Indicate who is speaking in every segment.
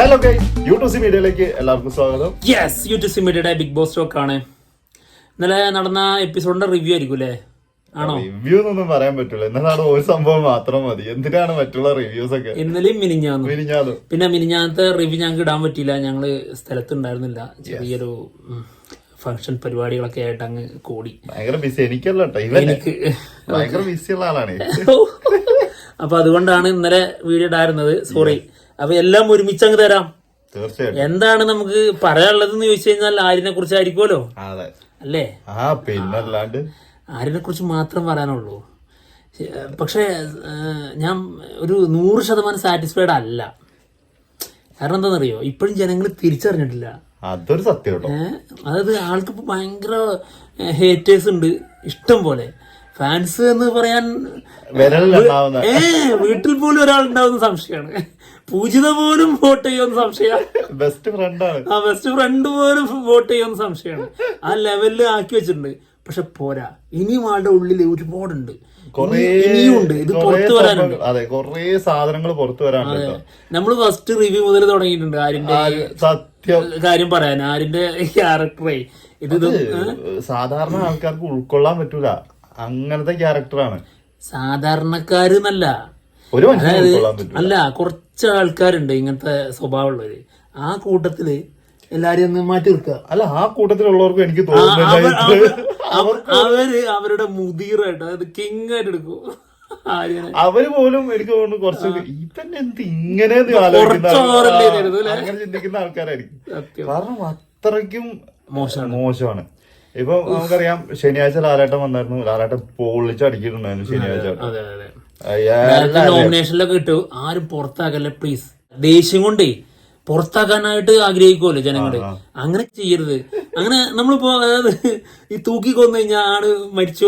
Speaker 1: Hello ഗൈ YouTube മീഡിയയിലേക്ക് എല്ലാവർക്കും സ്വാഗതം.
Speaker 2: യെസ് യൂട്യൂബ് സിമിഡിയുടെ ബിഗ് ബോസ് ടോക്ക് ആണ്. ഇന്നലെ നടന്ന എപ്പിസോഡിന്റെ റിവ്യൂ ആയിരിക്കും അല്ലേ? ആണോ?
Speaker 1: റിവ്യൂ ഒന്നും പറയാൻ പറ്റില്ല ഇന്നലെ ഒരു സംഭവം മാത്രം മതി. എന്തിനാണ് മറ്റുള്ള റിവ്യൂസ് ഒക്കെ?
Speaker 2: ഇന്നലെയും മിനിഞ്ഞാന്നു.
Speaker 1: പിരിഞ്ഞാലും
Speaker 2: പിന്നെ മിനിഞ്ഞാന്നത്തെ റിവ്യൂ ഞങ്ങൾക്ക് ഇടാൻ പറ്റിയില്ല. ഞങ്ങൾ സ്ഥലത്തുണ്ടായിരുന്നില്ല. ചെറിയൊരു ഫംഗ്ഷൻ പരിപാടികളൊക്കെ ആയിട്ട് അങ്ങ് കൂടി.
Speaker 1: ഭയങ്കര ബിസി എനിക്കല്ല
Speaker 2: എനിക്ക്
Speaker 1: ഭയങ്കര ബിസിയുള്ള ആളാണ്.
Speaker 2: അപ്പൊ അതുകൊണ്ടാണ് ഇന്നലെ വീഡിയോ ഇടായിരുന്നത് സോറി അപ്പൊ എല്ലാം ഒരുമിച്ച് അങ്ങ് തരാം.
Speaker 1: തീർച്ചയായിട്ടും.
Speaker 2: എന്താണ് നമുക്ക് പറയാനുള്ളതെന്ന് ചോദിച്ചു കഴിഞ്ഞാൽ ആരിനെ കുറിച്ചായിരിക്കുമല്ലോ
Speaker 1: അതെ.
Speaker 2: അല്ലേ?
Speaker 1: ആ പിന്നല്ലാണ്ട്.
Speaker 2: ആരിനെ കുറിച്ച് മാത്രം പറയാനുള്ളൂ. പക്ഷെ ഞാൻ ഒരു നൂറ് ശതമാനം സാറ്റിസ്ഫൈഡ് അല്ല. കാരണം എന്താണെന്നറിയോ? ഇപ്പോഴും ജനങ്ങൾ തിരിച്ചറിഞ്ഞിട്ടില്ല.
Speaker 1: അതൊരു സത്യം
Speaker 2: അതായത് ആൾക്ക് ഇപ്പൊ ഭയങ്കര ഹേറ്റേഴ്സ് ഉണ്ട്. ഇഷ്ടം പോലെ. ഫാൻസ് എന്ന് പറയാൻ ഏ വീട്ടിൽ പോലും ഒരാൾ ഉണ്ടാവുന്ന സംശയമാണ്. പൂജിത പോലും വോട്ട് ചെയ്യുമെന്ന് സംശയമാണ്
Speaker 1: ബെസ്റ്റ് ഫ്രണ്ടാണ്
Speaker 2: ആ ബെസ്റ്റ് ഫ്രണ്ട് പോലും വോട്ട് ചെയ്യുമെന്ന് സംശയമാണ്. ആ ലെവലിൽ ആക്കി വെച്ചിട്ടുണ്ട്. പക്ഷെ പോരാ. ഇനിയും ആളുടെ ഉള്ളിൽ ഒരുപാടുണ്ട്.
Speaker 1: കൊറേ
Speaker 2: ഇനി- ഇനിയും ഇത് പുറത്തു വരാനുണ്ട്.
Speaker 1: അതെ കുറേ സാധനങ്ങൾ പുറത്തു വരാനുണ്ട്
Speaker 2: നമ്മൾ ഫസ്റ്റ് റിവ്യൂ മുതൽ തുടങ്ങിയിട്ടുണ്ട്. ആരിന്റെ
Speaker 1: സത്യം.
Speaker 2: കാര്യം പറയാൻ ആരിന്റെ ക്യാരക്ടറെ ഇത്
Speaker 1: സാധാരണ ആൾക്കാർക്ക് ഉൾക്കൊള്ളാൻ പറ്റൂല. അങ്ങനത്തെ ക്യാരക്ടറാണ്
Speaker 2: സാധാരണക്കാര് എന്നല്ല.
Speaker 1: ഒരു
Speaker 2: അല്ല കുറച്ച് ആൾക്കാരുണ്ട് ഇങ്ങനത്തെ സ്വഭാവമുള്ളവര്. ആ കൂട്ടത്തിൽ എല്ലാരെയും ഒന്ന് മാറ്റി നിർത്തുക.
Speaker 1: അല്ല ആ കൂട്ടത്തിലുള്ളവർക്കും എനിക്ക്
Speaker 2: അവർ- അവർ അവരുടെ മുതിറായിട്ട് അതായത് കിങ് ആയിട്ട് എടുക്കും
Speaker 1: അവർ പോലും എനിക്ക് തോന്നുന്നു കുറച്ച് ഇതന്നെ എന്ത് ഇങ്ങനെ? അങ്ങനെ ചിന്തിക്കുന്ന ആൾക്കാരായിരിക്കും. കാരണം അത്രയ്ക്കും
Speaker 2: മോശമാണ്.
Speaker 1: മോശമാണ്. ഇപ്പൊ നമുക്കറിയാം ശനിയാഴ്ച ലാലാട്ടം വന്നായിരുന്നു. ലാലാട്ടം പൊളിച്ചടിക്കിട്ടുണ്ടായിരുന്നു ശനിയാഴ്ച.
Speaker 2: നോമിനേഷനിലൊക്കെ ഇട്ടു. ആരും പുറത്താക്കല്ലേ പ്ലീസ് ദേഷ്യം കൊണ്ടേ പുറത്താക്കാനായിട്ട് ആഗ്രഹിക്കുമല്ലോ ജനങ്ങൾ? അങ്ങനെ ചെയ്യരുത്. അങ്ങനെ നമ്മളിപ്പോ അതായത് ഈ തൂക്കി കൊന്നു കഴിഞ്ഞാൽ ആൾ മരിച്ചു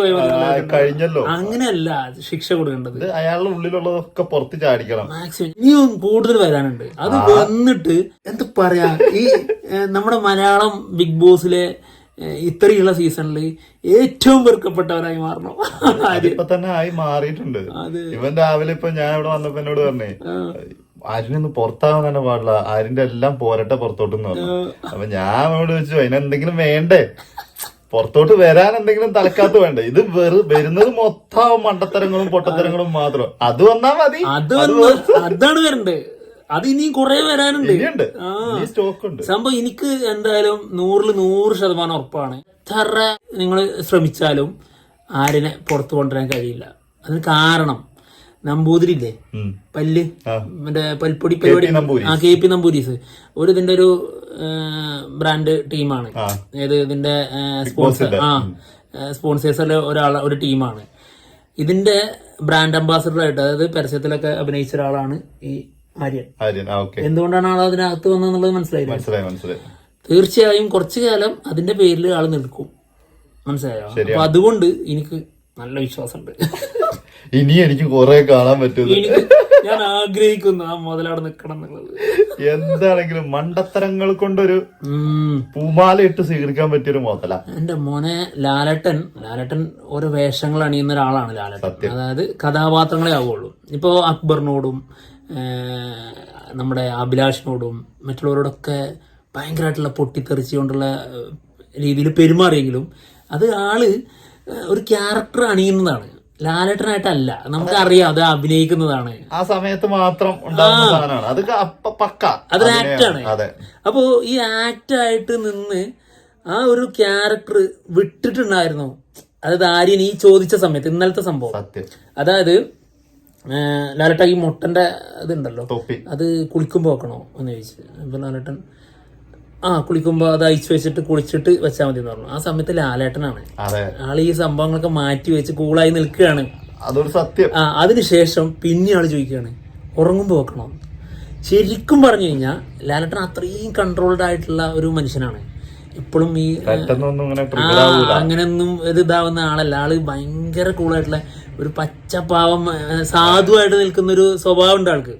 Speaker 1: കഴിഞ്ഞല്ലോ.
Speaker 2: അങ്ങനെയല്ല ശിക്ഷ കൊടുക്കേണ്ടത്.
Speaker 1: അയാളുടെ ഉള്ളിലുള്ളതൊക്കെ പുറത്ത് ചാടിക്കണം.
Speaker 2: മാക്സിമം ഇനിയും കൂടുതൽ വരാനുണ്ട്. അത് വന്നിട്ട് എന്താ പറയാ? ഈ നമ്മുടെ മലയാളം ബിഗ് ബോസിലെ ഇത്രയുള്ള സീസണിൽ ഏറ്റവും വെറുക്കപ്പെട്ടവരായി മാറണം.
Speaker 1: ഇപ്പൊ തന്നെ ആയി മാറിയിട്ടുണ്ട്. ഇവൻ രാവിലെ ഇപ്പൊ ഞാൻ ഇവിടെ വന്നപ്പോ എന്നോട് പറഞ്ഞേ ആരിനൊന്ന് പുറത്താവാൻ തന്നെ പാടില്ല. ആരിന്റെ എല്ലാം പോരട്ടെ പുറത്തോട്ടെന്ന് പറഞ്ഞു. അപ്പൊ ഞാൻ അവനോട് ചോദിച്ചു അതിനെന്തെങ്കിലും വേണ്ടേ? പുറത്തോട്ട് വരാൻ എന്തെങ്കിലും തലക്കാത്ത വേണ്ടേ? ഇത് വെറു വരുന്നത് മൊത്തം മണ്ടത്തരങ്ങളും പൊട്ടത്തരങ്ങളും മാത്രം. അത് വന്നാ മതി.
Speaker 2: അതാണ് വരണ്ടേ. അത് ഇനിയും കുറെ വരാനുണ്ട്. സംഭവം എനിക്ക് എന്തായാലും നൂറിൽ നൂറ് ശതമാനം ഉറപ്പാണ്. എത്ര നിങ്ങൾ ശ്രമിച്ചാലും ആരിനെ പുറത്തു കൊണ്ടുവരാൻ കഴിയില്ല. അതിന് കാരണം നമ്പൂതിരില്ലേ. പല്ല്. മറ്റേ പൽപ്പൊടി പരിപാടി ആ കെ പി നമ്പൂരീസ്. ഒരു ഇതിന്റെ ഒരു ബ്രാൻഡ് ടീമാണ്. ഏത് ഇതിന്റെ സ്പോൺസർ ആ. സ്പോൺസേഴ്സിലെ ഒരാൾ ഒരു ടീമാണ്. ഇതിന്റെ ബ്രാൻഡ് അംബാസഡർ ആയിട്ട് അതായത് പരസ്യത്തിലൊക്കെ അഭിനയിച്ച ഒരാളാണ് ഈ ആര്യൻ.
Speaker 1: ആര്യൻ
Speaker 2: എന്തുകൊണ്ടാണ് ആൾ അതിനകത്ത് വന്നതെന്നുള്ളത് മനസ്സിലായില്ല?
Speaker 1: മനസ്സിലായി മനസ്സിലായി.
Speaker 2: തീർച്ചയായും കുറച്ചു കാലം അതിന്റെ പേരിൽ ആൾ നിൽക്കും. മനസ്സിലായോ? അപ്പൊ അതുകൊണ്ട് എനിക്ക് നല്ല വിശ്വാസമുണ്ട്.
Speaker 1: ഇനി എനിക്ക് കുറെ കാണാൻ
Speaker 2: പറ്റുന്നു ഞാൻ ആഗ്രഹിക്കുന്നു ആ മുതലവിടെ നിക്കണം എന്നുള്ളത്.
Speaker 1: എന്താണെങ്കിലും മണ്ടത്തരങ്ങൾ കൊണ്ടൊരു. പൂമാല ഇട്ട് സ്വീകരിക്കാൻ പറ്റിയൊരു മോതല.
Speaker 2: എന്റെ മോനെ ലാലട്ടൻ ലാലട്ടൻ ഓരോ വേഷങ്ങൾ അണിയുന്ന ഒരാളാണ് ലാലട്ടൻ. അതായത് കഥാപാത്രങ്ങളെ ആവുള്ളൂ. ഇപ്പോ അക്ബറിനോടും നമ്മുടെ അഭിലാഷിനോടും മറ്റുള്ളവരോടൊക്കെ ഭയങ്കരമായിട്ടുള്ള പൊട്ടിത്തെറിച്ചുകൊണ്ടുള്ള രീതിയിൽ പെരുമാറിയെങ്കിലും അത് ആൾ ഒരു ക്യാരക്ടർ അണിയുന്നതാണ്. ലാലേട്ടനായിട്ടല്ല നമുക്കറിയാം അത് അഭിനയിക്കുന്നതാണ്.
Speaker 1: ആ സമയത്ത് മാത്രം അത് പക്ക.
Speaker 2: അതൊരു
Speaker 1: ആക്റ്റാണ്
Speaker 2: അപ്പോ ഈ ആക്ട് ആയിട്ട് നിന്ന് ആ ഒരു ക്യാരക്ടർ വിട്ടിട്ടുണ്ടായിരുന്നു. അതായത് ആര്യൻ ഈ ചോദിച്ച സമയത്ത് ഇന്നലത്തെ സംഭവം. അതായത് ലാലട്ട ഈ മുട്ടന്റെ ഇതുണ്ടല്ലോ. അത് കുളിക്കുമ്പോൾ വെക്കണോ എന്ന് ചോദിച്ചു. അപ്പൊ ലാലട്ടൻ ആ കുളിക്കുമ്പോൾ അത് അയച്ചു വെച്ചിട്ട് കുളിച്ചിട്ട് വെച്ചാൽ മതി എന്ന് പറഞ്ഞു. ആ സമയത്ത് ലാലേട്ടനാണ്. ആൾ ഈ സംഭവങ്ങളൊക്കെ മാറ്റി വെച്ച് കൂളായി നിൽക്കുകയാണ്.
Speaker 1: അതൊരു സത്യം.
Speaker 2: ആ അതിനുശേഷം പിന്നെ ആൾ ചോദിക്കുകയാണ് ഉറങ്ങുമ്പോൾ വെക്കണോ? ശരിക്കും പറഞ്ഞു കഴിഞ്ഞാൽ ലാലട്ടൻ അത്രയും കൺട്രോൾഡ് ആയിട്ടുള്ള ഒരു മനുഷ്യനാണ്. ഇപ്പോഴും ഈ അങ്ങനെയൊന്നും ഒരു ഇതാവുന്ന ആളല്ല. ആൾ ഭയങ്കര കൂളായിട്ടുള്ള ഒരു പച്ചപ്പാവം സാധുവായിട്ട് നിൽക്കുന്ന ഒരു സ്വഭാവം ഉണ്ട് ആൾക്ക്.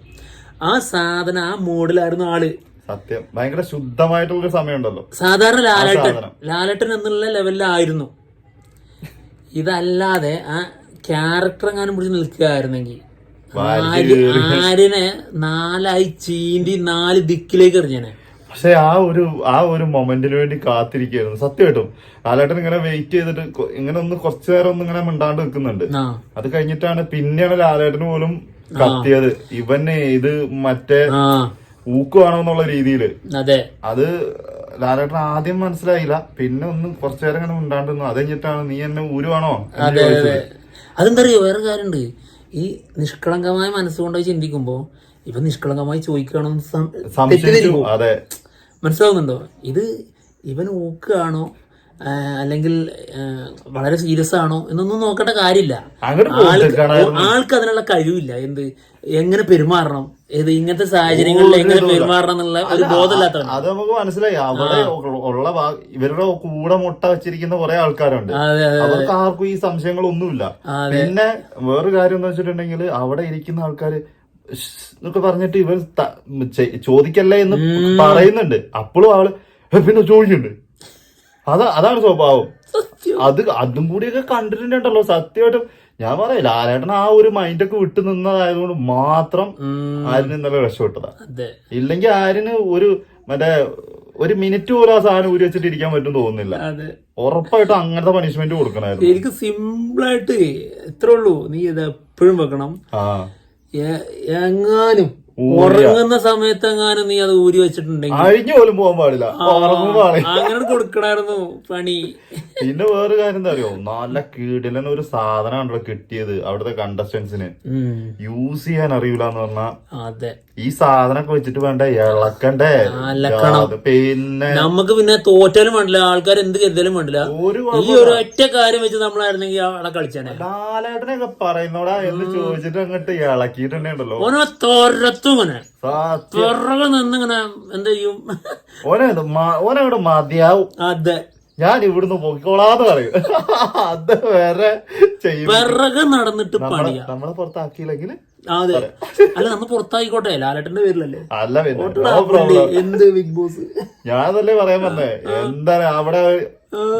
Speaker 2: ആ സാധനം ആ മൂഡിലായിരുന്നു ആൾ.
Speaker 1: സത്യം. ഭയങ്കര ശുദ്ധമായിട്ടുള്ളൊരു സമയമുണ്ടല്ലോ.
Speaker 2: സാധാരണ ലാലേട്ടൻ ലാലട്ടൻ എന്നുള്ള ലെവലിലായിരുന്നു. ഇതല്ലാതെ ആ ക്യാരക്ടർ എങ്ങാനും പിടിച്ച് നിൽക്കുകയായിരുന്നെങ്കിൽ ആരിനെ നാലായി ചീന്തി നാല് ദിക്കിലേക്ക് എറിഞ്ഞനെ.
Speaker 1: പക്ഷെ ആ ഒരു ആ ഒരു മൊമെന്റിന് വേണ്ടി കാത്തിരിക്കുകയായിരുന്നു. സത്യമായിട്ടും. ലാലേട്ടൻ ഇങ്ങനെ വെയിറ്റ് ചെയ്തിട്ട് ഇങ്ങനെ ഒന്ന് കുറച്ചു നേരം ഒന്ന് ഇങ്ങനെ മിണ്ടാണ്ട് നിൽക്കുന്നുണ്ട്. അത് കഴിഞ്ഞിട്ടാണ് പിന്നെയാണ് ലാലേട്ടന് പോലും കത്തിയത്. ഇവനെ ഇത് മറ്റേ
Speaker 2: ഊക്കുവാണോന്നുള്ള
Speaker 1: ഊക്കുവാണോ എന്നുള്ള രീതിയിൽ
Speaker 2: അതെ.
Speaker 1: അത് ലാലേട്ടൻ ആദ്യം മനസ്സിലായില്ല. പിന്നെ ഒന്ന് കുറച്ചു നേരം ഇങ്ങനെ മിണ്ടാണ്ട് നിന്നു. അത് കഴിഞ്ഞിട്ടാണ് നീ എന്നെ ഊരുവാണോ
Speaker 2: അതെന്തറിയോ? വേറെ കാര്യമുണ്ട്. ഈ നിഷ്കളങ്കമായ മനസ്സുകൊണ്ട് ചിന്തിക്കുമ്പോ ഇവ നിഷ്കളങ്കമായി ചോദിക്കുകയാണെന്ന് സം-
Speaker 1: സംശയിച്ചു. അതെ.
Speaker 2: മനസ്സിലാവുന്നുണ്ടോ? ഇത് ഇവൻ ഊക്കുകയാണോ? അല്ലെങ്കിൽ വളരെ സീരിയസ് ആണോ? എന്നൊന്നും നോക്കേണ്ട കാര്യമില്ല. ആൾക്ക് അതിനുള്ള കഴിവില്ല. എന്ത്? എങ്ങനെ പെരുമാറണം? ഏത് ഇങ്ങനത്തെ സാഹചര്യങ്ങളിൽ എങ്ങനെ പെരുമാറണം എന്നുള്ള ഒരു ബോധമില്ലാത്ത
Speaker 1: അത് നമുക്ക് മനസ്സിലായി. അവിടെ ഉള്ള- ഇവരുടെ കൂടെ മുട്ട വെച്ചിരിക്കുന്ന കുറെ ആൾക്കാരുണ്ട്. അവർക്ക് ആർക്കും ഈ സംശയങ്ങളൊന്നുമില്ല. പിന്നെ വേറൊരു കാര്യം എന്ന് വെച്ചിട്ടുണ്ടെങ്കിൽ അവിടെ ഇരിക്കുന്ന ആൾക്കാര് എന്നൊക്കെ പറഞ്ഞിട്ട് ഇവൻ ചോദിക്കല്ലേ എന്ന് പറയുന്നുണ്ട്. അപ്പോഴും അവൾ പിന്നെ ചോദിക്കുന്നുണ്ട് അതാ അതാണ് സ്വഭാവം. അത് അതും കൂടിയൊക്കെ കണ്ടിട്ടുണ്ടല്ലോ സത്യമായിട്ടും. ഞാൻ പറയാം ലാലേട്ടൻ ആ ഒരു മൈൻഡൊക്കെ വിട്ടു നിന്നതായതുകൊണ്ട് മാത്രം ആരിന് ഇന്നലെ രക്ഷപ്പെട്ടതാ ഇല്ലെങ്കിൽ ആരിന് ഒരു മറ്റേ ഒരു മിനിറ്റ് പോലും ആ സാധനം ഊരി വെച്ചിട്ട് ഇരിക്കാൻ പറ്റും തോന്നുന്നില്ല. ഉറപ്പായിട്ടും അങ്ങനത്തെ പണിഷ്മെന്റ് കൊടുക്കണായിരുന്നു
Speaker 2: എനിക്ക് സിമ്പിളായിട്ട് ഇത്രേ ഉള്ളൂ. നീ ഇത് എപ്പോഴും വെക്കണം. എങ്ങാനും ഉറങ്ങുന്ന സമയത്ത് എങ്ങാനും നീ അത് ഊരി വെച്ചിട്ടുണ്ടെങ്കിൽ?
Speaker 1: അഴിഞ്ഞു പോലും പോകാൻ പാടില്ല.
Speaker 2: അങ്ങനെ കൊടുക്കണായിരുന്നു പണി.
Speaker 1: പിന്നെ വേറെ കാര്യം എന്താ അറിയോ? നല്ല കീടിലൻ ഒരു സാധനമാണല്ലോ കിട്ടിയത് അവിടുത്തെ കണ്ടസ്റ്റൻസിന് യൂസ് ചെയ്യാൻ അറിയില്ല എന്ന് പറഞ്ഞാ.
Speaker 2: അതെ.
Speaker 1: ഈ സാധനമൊക്കെ വെച്ചിട്ട് വേണ്ട? ഇളക്കണ്ടേ. പിന്നെ
Speaker 2: നമുക്ക് പിന്നെ തോറ്റാലും വേണ്ടില്ല. ആൾക്കാർ എന്ത് കരുതലും വേണ്ടില്ല. ഈ ഒരു ഒറ്റ കാര്യം വെച്ച് നമ്മളായിരുന്നെങ്കിൽ അവിടെ കളിച്ചാനെ.
Speaker 1: ലാലേട്ടനൊക്കെ പറയുന്നോടാ എന്ന് ചോദിച്ചിട്ട് അങ്ങോട്ട് ഇളക്കിയിട്ടുണ്ടല്ലോ
Speaker 2: ഓനോ തോരത്തും
Speaker 1: സത്യം.
Speaker 2: പിറകെ നിന്നിങ്ങനെ എന്ത് ചെയ്യും?
Speaker 1: ഓനെ ഓനങ്ങോട്ട് മതിയാവും.
Speaker 2: അതെ.
Speaker 1: ഞാൻ ഇവിടുന്ന് പൊക്കിക്കോളാന്ന് പറയും. അത് വേറെ
Speaker 2: പിറകെ നടന്നിട്ട് പണിയാ.
Speaker 1: നമ്മളെ പുറത്താക്കിയില്ലെങ്കിൽ
Speaker 2: അതെ. അല്ല നമ്മ പുറത്തായിക്കോട്ടെ. ലാലേട്ടന്റെ പേരിലല്ലേ?
Speaker 1: അല്ല
Speaker 2: എന്ത് ബിഗ് ബോസ്
Speaker 1: ഞാൻ അതല്ലേ പറയാൻ പറഞ്ഞേ എന്താ അവിടെ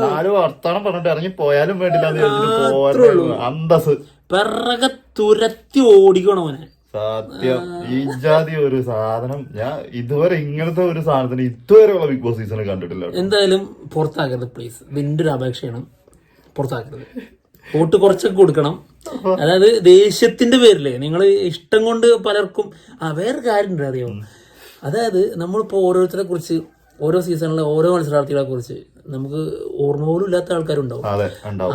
Speaker 1: നാല് വർത്താനം പറഞ്ഞിട്ട് ഇറങ്ങി പോയാലും വേണ്ടില്ല അന്തസ്
Speaker 2: പിറകെ തുരത്തി ഓടിക്കണം അവനെ
Speaker 1: സത്യം. ഈ ജാതി ഒരു സാധനം. ഞാൻ ഇതുവരെ ഇങ്ങനത്തെ ഒരു സാധനത്തിന് ഇതുവരെയുള്ള ബിഗ് ബോസ് സീസൺ കണ്ടിട്ടില്ല
Speaker 2: എന്തായാലും പുറത്താക്കരുത് പ്ലീസ് ഇതിന്റെ ഒരു അപേക്ഷയാണ് പുറത്താക്കരുത്. വോട്ട് കുറച്ചൊക്കെ കൊടുക്കണം. അതായത് ദേഷ്യത്തിന്റെ പേരിൽ. നിങ്ങൾ ഇഷ്ടം കൊണ്ട് പലർക്കും ആ വേറെ കാര്യമുണ്ട് അറിയാമോ അതായത് നമ്മളിപ്പോ ഓരോരുത്തരെ കുറിച്ച് ഓരോ സീസണിലെ ഓരോ മത്സരാർത്ഥികളെ കുറിച്ച് നമുക്ക് ഓർമ്മ പോലും ഇല്ലാത്ത ആൾക്കാരുണ്ടാവും.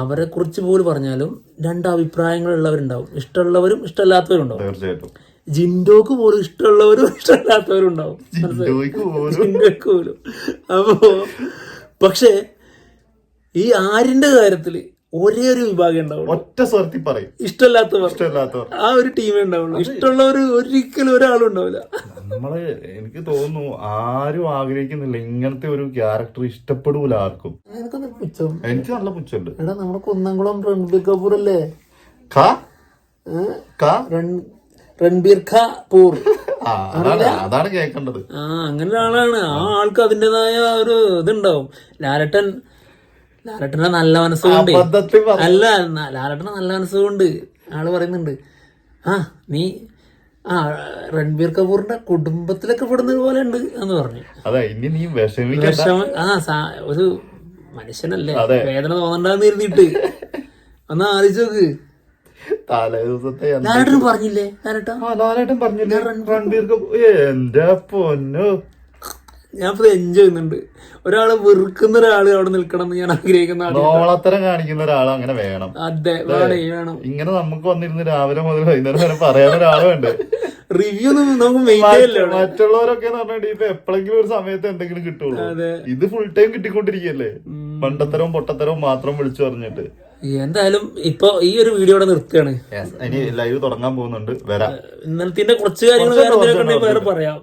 Speaker 2: അവരെ കുറിച്ച് പോലും പറഞ്ഞാലും രണ്ട് അഭിപ്രായങ്ങളുള്ളവരുണ്ടാവും. ഇഷ്ടമുള്ളവരും ഇഷ്ടമല്ലാത്തവരും ഉണ്ടാവും
Speaker 1: തീർച്ചയായിട്ടും.
Speaker 2: ജിൻഡോക്ക് പോലും ഇഷ്ടമുള്ളവരും ഇഷ്ടമല്ലാത്തവരും ഉണ്ടാവും ജിൻഡോക്ക് പോലും. അപ്പോ പക്ഷേ ഈ ആര്യന്റെ കാര്യത്തിൽ ഒരേ ഒരു വിഭാഗം ഉണ്ടാവുള്ളൂ.
Speaker 1: ഒറ്റ സ്വർത്തി പറയും.
Speaker 2: ഇഷ്ടമല്ലാത്തവർ.
Speaker 1: ഇഷ്ടമല്ലാത്തവർ.
Speaker 2: ആ ഒരു ടീമേ ഉണ്ടാവുള്ളൂ. ഇഷ്ടമുള്ളവർ ഒരിക്കലും ഒരാളും ഉണ്ടാവില്ല.
Speaker 1: നമ്മൾ എനിക്ക് തോന്നുന്നു ആരും ആഗ്രഹിക്കുന്നില്ല ഇങ്ങനത്തെ ഒരു ക്യാരക്ടർ ഇഷ്ടപ്പെടൂല ആർക്കും.
Speaker 2: പുച്ഛം?
Speaker 1: എനിക്ക് നല്ല പുച്ഛമുണ്ട്.
Speaker 2: എടാ നമ്മുടെ കുന്നംകുളം രൺബീർ കപൂർ അല്ലേ?
Speaker 1: ക?
Speaker 2: രൺ- രൺബീർ
Speaker 1: അതാണ് അതാണ് കേൾക്കേണ്ടത്.
Speaker 2: ആ അങ്ങനെ ഒരാളാണ് ആ ആൾക്ക് അതിന്റെതായ ഒരു ഇതുണ്ടാവും. ലാലട്ടൻ ലാലട്ടന്റെ നല്ല മനസ്സുകൊണ്ട്. അല്ല ലാലട്ടന നല്ല മനസ്സുകൊണ്ട് ആൾ പറയുന്നുണ്ട്. ആ നീ ആ രൺബീർ കപൂറിന്റെ കുടുംബത്തിലൊക്കെ പെടുന്നത് പോലെ ഉണ്ട് എന്ന് പറഞ്ഞു.
Speaker 1: വിഷമിക്കണ്ട.
Speaker 2: ആ ഒരു മനുഷ്യനല്ലേ? വേദന തോന്നണ്ടെന്ന് ഇരുന്നിട്ട് ഒന്ന് ആലോചിച്ച് നോക്ക്. ലാലട്ടൻ പറഞ്ഞില്ലേ?
Speaker 1: ലാലേട്ടൻ പറഞ്ഞില്ലേ? രൺബീർ കപൂർ എന്റെ പൊന്നു.
Speaker 2: ഞാൻ ഇപ്പൊ എൻജോയ് ചെയ്യുന്നുണ്ട്. ഒരാളെ വെറുക്കുന്ന ഒരാൾ അവിടെ നിൽക്കണം എന്ന് ഞാൻ ആഗ്രഹിക്കുന്ന
Speaker 1: നോളത്തരം കാണിക്കുന്ന ഒരാൾ അങ്ങനെ വേണം.
Speaker 2: അതെ വേണേ വേണം.
Speaker 1: ഇങ്ങനെ നമുക്ക് വന്നിരുന്ന് രാവിലെ മുതൽ വൈകുന്നേരം വരെ പറയാൻ ഒരാളുണ്ട്
Speaker 2: റിവ്യൂ നമുക്ക്
Speaker 1: മറ്റുള്ളവരൊക്കെ ഇപ്പൊ എപ്പോഴെങ്കിലും ഒരു സമയത്ത് എന്തെങ്കിലും കിട്ടുള്ളൂ. ഇത് ഫുൾ ടൈം കിട്ടിക്കൊണ്ടിരിക്കല്ലേ പണ്ടത്തരവും പൊട്ടത്തരവും മാത്രം വിളിച്ചു പറഞ്ഞിട്ട്.
Speaker 2: എന്തായാലും ഇപ്പൊ ഈ ഒരു വീഡിയോ ഇവിടെ നിർത്തുകയാണ്.
Speaker 1: ഇനി ലൈവ് തുടങ്ങാൻ പോകുന്നുണ്ട്. വരാം.
Speaker 2: ഇന്നലത്തിന്റെ കുറച്ച് കാര്യങ്ങൾ വേറെ പറയാം.